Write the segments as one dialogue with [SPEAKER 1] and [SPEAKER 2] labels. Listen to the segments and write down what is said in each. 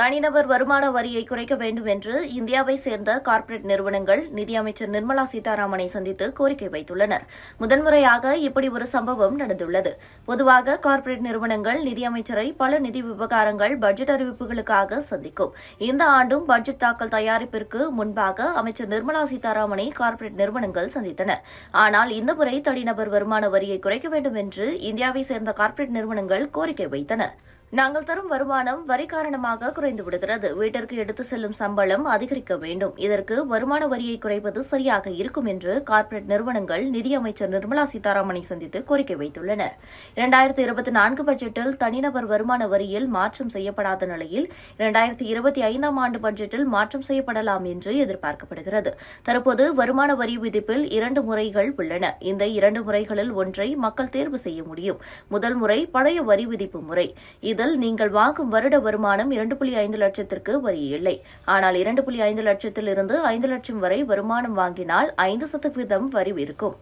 [SPEAKER 1] தனிநபர் வருமான வரியை குறைக்க வேண்டும் என்று இந்தியாவை சேர்ந்த கார்ப்பரேட் நிறுவனங்கள் நிதியமைச்சர் நிர்மலா சீதாராமனை சந்தித்து கோரிக்கை வைத்துள்ளனர். முதன்முறையாக இப்படி ஒரு சம்பவம் நடந்துள்ளது. பொதுவாக கார்ப்பரேட் நிறுவனங்கள் நிதியமைச்சரை பல நிதி விவகாரங்கள் பட்ஜெட் அறிவிப்புகளுக்காக சந்திக்கும். இந்த ஆண்டும் பட்ஜெட் தாக்கல் தயாரிப்பிற்கு முன்பாக அமைச்சர் நிர்மலா சீதாராமனை கார்ப்பரேட் நிறுவனங்கள் சந்தித்தன. ஆனால் இந்த முறை தனிநபர் வருமான வரியை குறைக்க வேண்டும் என்று இந்தியாவை சேர்ந்த கார்ப்பரேட் நிறுவனங்கள் கோரிக்கை வைத்தன. நாங்கள் தரும் வருமானம் வரி காரணமாக குறைந்து விடுகிறது வீட்டிற்கு எடுத்து செல்லும் சம்பளம் அதிகரிக்க வேண்டும். இதற்கு வருமான வரியை குறைப்பது சரியாக இருக்கும் என்று கார்ப்பரேட் நிறுவனங்கள் நிதியமைச்சர் நிர்மலா சீதாராமனை சந்தித்து கோரிக்கை வைத்துள்ளனர். இரண்டாயிரத்தி இருபத்தி நான்கு பட்ஜெட்டில் தனிநபர் வருமான வரியில் மாற்றம் செய்யப்படாத நிலையில் இரண்டாயிரத்தி இருபத்தி ஐந்தாம் ஆண்டு பட்ஜெட்டில் மாற்றம் செய்யப்படலாம் என்று எதிர்பார்க்கப்படுகிறது. தற்போது வருமான வரி விதிப்பில் இரண்டு முறைகள் உள்ளன. இந்த இரண்டு முறைகளில் ஒன்றை மக்கள் தேர்வு செய்ய முடியும். முதல் முறை பழைய வரி விதிப்பு முறை. இது முதல் நீங்கள் வாங்கும் வருட வருமானம் இரண்டு புள்ளி ஐந்து லட்சத்திற்கு வரி இல்லை ஆனால் இரண்டு புள்ளி ஐந்து லட்சத்தில் இருந்து ஐந்து லட்சம் வரை வருமானம் வாங்கினால் ஐந்து சதவீதம் வரி இருக்கும்.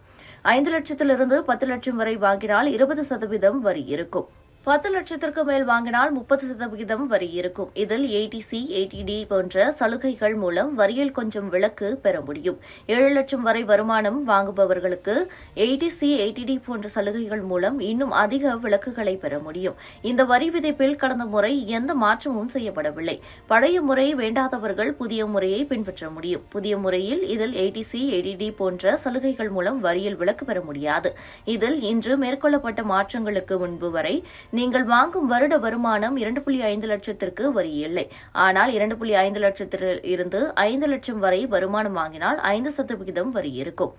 [SPEAKER 1] ஐந்து லட்சத்திலிருந்து பத்து லட்சம் வரை வாங்கினால் இருபது சதவீதம் வரி இருக்கும். பத்து லட்சத்திற்கு மேல் வாங்கினால் முப்பது சதவிகிதம் வரி இருக்கும். இதில் ஏடிசி ஏடிடி போன்ற சலுகைகள் மூலம் வரியில் கொஞ்சம் விலக்கு பெற முடியும். ஏழு லட்சம் வரை வருமானம் வாங்குபவர்களுக்கு ஏடிசி ஏடிடி போன்ற சலுகைகள் மூலம் இன்னும் அதிக விலக்குகளை பெற முடியும். இந்த வரி விதிப்பில் கடந்த முறை எந்த மாற்றமும் செய்யப்படவில்லை. பழைய முறை வேண்டாதவர்கள் புதிய முறையை பின்பற்ற முடியும். புதிய முறையில் இதில் ஏடிசி ஏடிடி போன்ற சலுகைகள் மூலம் வரியில் விலக்கு பெற முடியாது. இதில் இன்று மேற்கொள்ளப்பட்ட மாற்றங்களுக்கு முன்பு வரை நீங்கள் வாங்கும் வருட வருமானம் இரண்டு புள்ளி ஐந்து லட்சத்திற்கு வரி இல்லை. ஆனால் இரண்டு புள்ளி ஐந்து லட்சத்தில் இருந்து ஐந்து லட்சம் வரை வருமானம் வாங்கினால் ஐந்து சதவிகிதம் வரி இருக்கும்.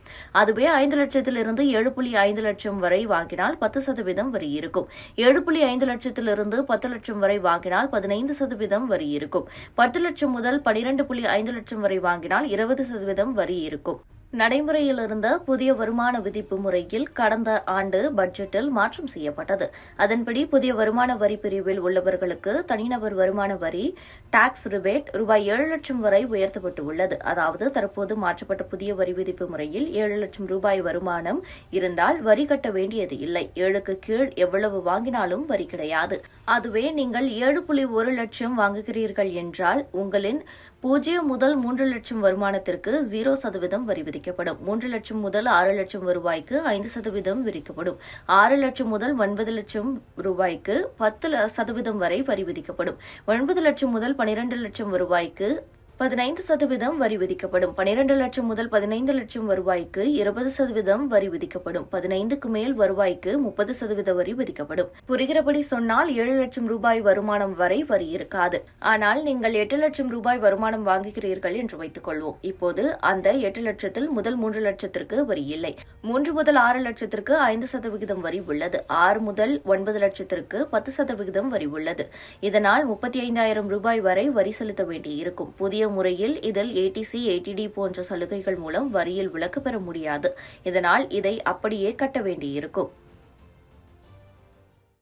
[SPEAKER 1] அதுவே ஐந்து லட்சத்திலிருந்து ஏழு புள்ளி ஐந்து லட்சம் வரை வாங்கினால் பத்து சதவீதம் வரி இருக்கும். ஏழு புள்ளி ஐந்து லட்சத்திலிருந்து பத்து லட்சம் வரை வாங்கினால் பதினைந்து சதவீதம் வரி இருக்கும். பத்து லட்சம் முதல் பனிரெண்டு புள்ளி ஐந்து லட்சம் வரை வாங்கினால் இருபது சதவீதம் வரி இருக்கும். நடைமுறையில் இருந்த புதிய வருமான விதிப்பு முறையில் கடந்த ஆண்டு பட்ஜெட்டில் மாற்றம் செய்யப்பட்டது. அதன்படி புதிய வருமான வரி பிரிவில் உள்ளவர்களுக்கு தனிநபர் வருமான வரி டாக்ஸ் ரிபேட் ரூபாய் ஏழு லட்சம் வரை உயர்த்தப்பட்டு உள்ளது அதாவது தற்போது மாற்றப்பட்ட புதிய வரி விதிப்பு முறையில் ஏழு லட்சம் ரூபாய் வருமானம் இருந்தால் வரி கட்ட வேண்டியது இல்லை. ஏழுக்கு கீழ் எவ்வளவு வாங்கினாலும் வரி கிடையாது. அதுவே நீங்கள் ஏழு புள்ளி ஒரு லட்சம் வாங்குகிறீர்கள் என்றால் உங்களின் பூஜ்ஜியம் முதல் மூன்று லட்சம் வருமானத்திற்கு ஜீரோ சதவீதம் வரி விதிக்கப்படும். மூன்று லட்சம் முதல் ஆறு லட்சம் ரூபாய்க்கு ஐந்து சதவீதம் விதிக்கப்படும். ஆறு லட்சம் முதல் ஒன்பது லட்சம் ரூபாய்க்கு பத்து ல- சதவீதம் வரை வரி விதிக்கப்படும். ஒன்பது லட்சம் முதல் பனிரெண்டு லட்சம் ரூபாய்க்கு பதினைந்து சதவீதம் வரி விதிக்கப்படும். பனிரெண்டு லட்சம் முதல் பதினைந்து லட்சம் வருவாய்க்கு இருபது சதவீதம் வரி விதிக்கப்படும். பதினைந்துக்கு மேல் வருவாய்க்கு முப்பது சதவீத வரி விதிக்கப்படும். புரிகிறபடி சொன்னால் ஏழு லட்சம் ரூபாய் வருமானம் வரை வரி இருக்காது. ஆனால் நீங்கள் எட்டு லட்சம் ரூபாய் வருமானம் வாங்குகிறீர்கள் என்று வைத்துக் கொள்வோம். இப்போது அந்த எட்டு லட்சத்தில் முதல் மூன்று லட்சத்திற்கு வரி இல்லை. மூன்று முதல் ஆறு லட்சத்திற்கு ஐந்து சதவிகிதம் வரி உள்ளது. ஆறு முதல் ஒன்பது லட்சத்திற்கு பத்து சதவிகிதம் வரி உள்ளது. இதனால் முப்பத்தி ஐந்தாயிரம் ரூபாய் வரை வரி செலுத்த வேண்டியிருக்கும். புதிய புதிய முறையில் இதில் ஏடிசி ஏடிடி போன்ற சலுகைகள் மூலம் வரியில் விலக்கு பெற முடியாது. இதனால் இதை அப்படியே கட்ட வேண்டியிருக்கும்.